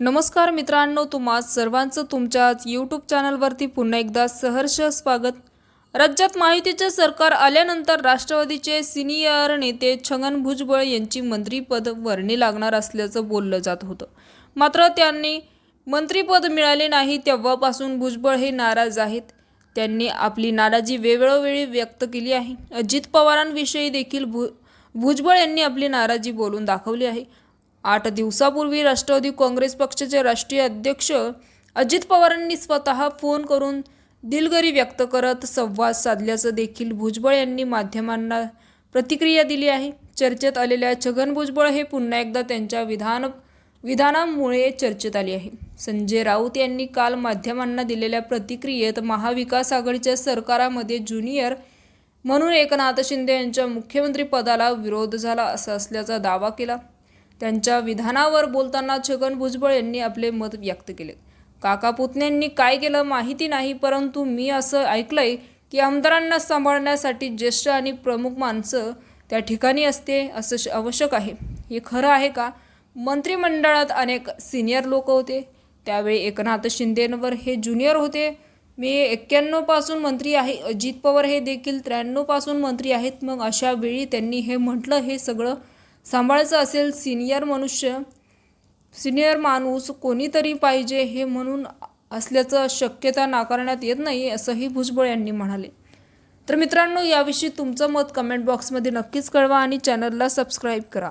नमस्कार मित्रांनो तुम्हा सर्वांचं तुमच्याच यूट्यूब चॅनलवरती पुन्हा एकदा सहर्ष स्वागत. राज्यात महायुतीचे सरकार आल्यानंतर राष्ट्रवादीचे सिनियर नेते छगन भुजबळ यांची मंत्रीपद वर्णी लागणार असल्याचं बोललं जात होतं. मात्र त्यांनी मंत्रीपद मिळाले नाही तेव्हापासून भुजबळ हे नाराज आहेत. त्यांनी आपली नाराजी वेळोवेळी व्यक्त केली आहे. अजित पवारांविषयी देखील भु भुजबळ यांनी आपली नाराजी बोलून दाखवली आहे. आठ दिवसापूर्वी राष्ट्रवादी काँग्रेस पक्षाचे राष्ट्रीय अध्यक्ष अजित पवारांनी स्वतः फोन करून दिलगरी व्यक्त करत संवाद साधल्याचं देखील भुजबळ यांनी माध्यमांना प्रतिक्रिया दिली आहे. चर्चेत आलेल्या छगन भुजबळ हे पुन्हा एकदा त्यांच्या विधान विधानामुळे चर्चेत आले आहे. संजय राऊत यांनी काल माध्यमांना दिलेल्या प्रतिक्रियेत महाविकास आघाडीच्या सरकारामध्ये ज्युनियर म्हणून एकनाथ शिंदे यांच्या मुख्यमंत्रीपदाला विरोध झाला असा असल्याचा दावा केला. त्यांच्या विधानावर बोलताना छगन भुजबळ यांनी आपले मत व्यक्त केले. काका पुतण्यांनी काय केलं माहिती नाही परंतु मी असं ऐकलंय की आमदारांना सांभाळण्यासाठी ज्येष्ठ आणि प्रमुख माणसं त्या ठिकाणी असते असं श- आवश्यक आहे. हे खरं आहे का? मंत्रिमंडळात अनेक सिनियर लोक होते. त्यावेळी एकनाथ शिंदेंवर हे ज्युनियर होते. मी एक्क्याण्णवपासून मंत्री आहे. अजित पवार हे देखील त्र्याण्णवपासून मंत्री आहेत. मग अशा वेळी त्यांनी हे म्हटलं हे सगळं सांभाळायचं असेल सिनियर मनुष्य सिनियर माणूस कोणीतरी पाहिजे हे म्हणून असल्याचं शक्यता नाकारण्यात येत नाही असंही भुजबळ यांनी म्हणाले. तर मित्रांनो याविषयी तुमचं मत कमेंट बॉक्समध्ये नक्कीच कळवा आणि चॅनलला सबस्क्राईब करा.